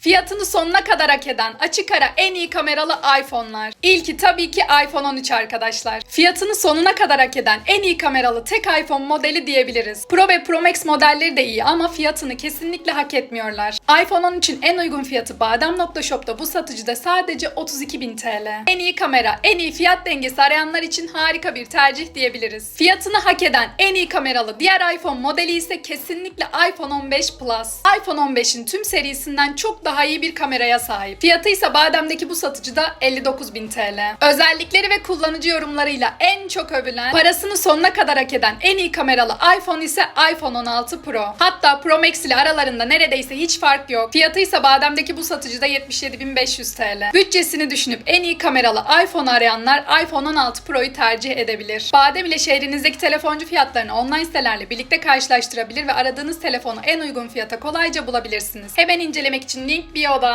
Fiyatını sonuna kadar hak eden açık ara en iyi kameralı iPhone'lar. İlki tabii ki iPhone 13 arkadaşlar. Fiyatını sonuna kadar hak eden en iyi kameralı tek iPhone modeli diyebiliriz. Pro ve Pro Max modelleri de iyi ama fiyatını kesinlikle hak etmiyorlar. iPhone 13'ün en uygun fiyatı Badem.shop'ta bu satıcıda sadece 32.000 TL. En iyi kamera, en iyi fiyat dengesi arayanlar için harika bir tercih diyebiliriz. Fiyatını hak eden en iyi kameralı diğer iPhone modeli ise kesinlikle iPhone 15 Plus. iPhone 15'in tüm serisinden çok daha iyi bir kameraya sahip. Fiyatı ise Badem'deki bu satıcıda 59.000 TL. Özellikleri ve kullanıcı yorumlarıyla en çok övülen, parasını sonuna kadar hak eden en iyi kameralı iPhone ise iPhone 16 Pro. Hatta Pro Max ile aralarında neredeyse hiç fark yok. Fiyatı ise Badem'deki bu satıcıda 77.500 TL. Bütçesini düşünüp en iyi kameralı iPhone arayanlar iPhone 16 Pro'yu tercih edebilir. Badem ile şehrinizdeki telefoncu fiyatlarını online sitelerle birlikte karşılaştırabilir ve aradığınız telefonu en uygun fiyata kolayca bulabilirsiniz. Hemen incelemek için link 必要的。